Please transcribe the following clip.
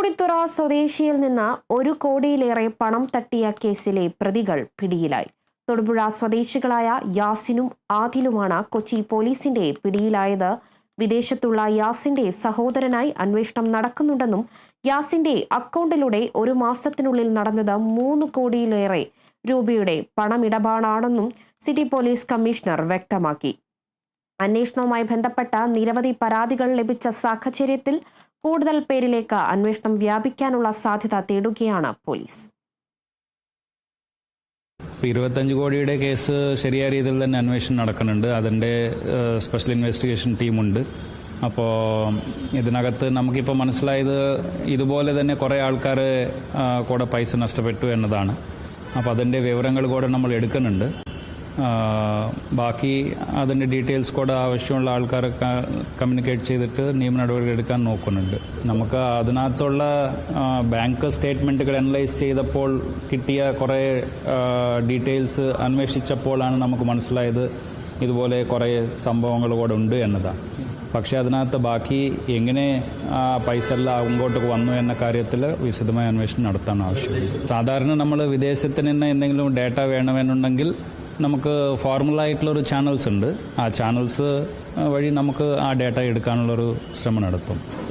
തൃപ്പൂണിത്തുറ സ്വദേശിയിൽ നിന്ന് ഒരു കോടിയിലേറെ പണം തട്ടിയ കേസിലെ പ്രതികൾ പിടിയിലായി. തൊടുപുഴ സ്വദേശികളായ യാസിനും ആദിലുമാണ് കൊച്ചി പോലീസിന്റെ പിടിയിലായത്. വിദേശത്തുള്ള യാസിന്റെ സഹോദരനായി അന്വേഷണം നടക്കുന്നുണ്ടെന്നും യാസിന്റെ അക്കൗണ്ടിലൂടെ ഒരു മാസത്തിനുള്ളിൽ നടന്നത് മൂന്ന് കോടിയിലേറെ രൂപയുടെ പണമിടപാടാണെന്നും സിറ്റി പോലീസ് കമ്മീഷണർ വ്യക്തമാക്കി. അന്വേഷണവുമായി ബന്ധപ്പെട്ട നിരവധി പരാതികൾ ലഭിച്ച സാഹചര്യത്തിൽ കൂടുതൽ പേരിലേക്ക് അന്വേഷണം വ്യാപിക്കാനുള്ള സാധ്യത തേടുകയാണ് പോലീസ്. ഇരുപത്തഞ്ച് കോടിയുടെ കേസ് ശരിയായ രീതിയിൽ തന്നെ അന്വേഷണം നടക്കുന്നുണ്ട്. അതിന്റെ സ്പെഷ്യൽ ഇൻവെസ്റ്റിഗേഷൻ ടീമുണ്ട് അപ്പോൾ ഇതിനകത്ത് നമുക്കിപ്പോൾ മനസ്സിലായത് ഇതുപോലെ തന്നെ കുറേ ആൾക്കാർ കൂടെ പൈസ നഷ്ടപ്പെട്ടു എന്നതാണ്. അപ്പോൾ അതിന്റെ വിവരങ്ങൾ കൂടെ നമ്മൾ എടുക്കുന്നുണ്ട്. ബാക്കി അതിന്റെ ഡീറ്റെയിൽസ് കൂടെ ആവശ്യമുള്ള ആൾക്കാരെ കമ്മ്യൂണിക്കേറ്റ് ചെയ്തിട്ട് നിയമ നടപടികൾ എടുക്കാൻ നോക്കുന്നുണ്ട്. നമുക്ക് അതിനകത്തുള്ള ബാങ്ക് സ്റ്റേറ്റ്മെന്റുകൾ അനലൈസ് ചെയ്തപ്പോൾ കിട്ടിയ കുറേ ഡീറ്റെയിൽസ് അന്വേഷിച്ചപ്പോഴാണ് നമുക്ക് മനസ്സിലായത് ഇതുപോലെ കുറേ സംഭവങ്ങൾ കൂടെ ഉണ്ട് എന്നതാണ്. പക്ഷെ അതിനകത്ത് ബാക്കി എങ്ങനെ ആ പൈസ എല്ലാം അങ്ങോട്ട് വന്നു എന്ന കാര്യത്തിൽ വിശദമായ അന്വേഷണം നടത്താൻ ആവശ്യമുണ്ട് സാധാരണ നമ്മൾ വിദേശത്തിന് നിന്ന് എന്തെങ്കിലും ഡേറ്റ വേണമെന്നുണ്ടെങ്കിൽ നമുക്ക് ഫോർമുല ആയിട്ടുള്ളൊരു ചാനൽസ് ഉണ്ട്. ആ ചാനൽസ് വഴി നമുക്ക് ആ ഡേറ്റ എടുക്കാനുള്ളൊരു ശ്രമം നടത്തും.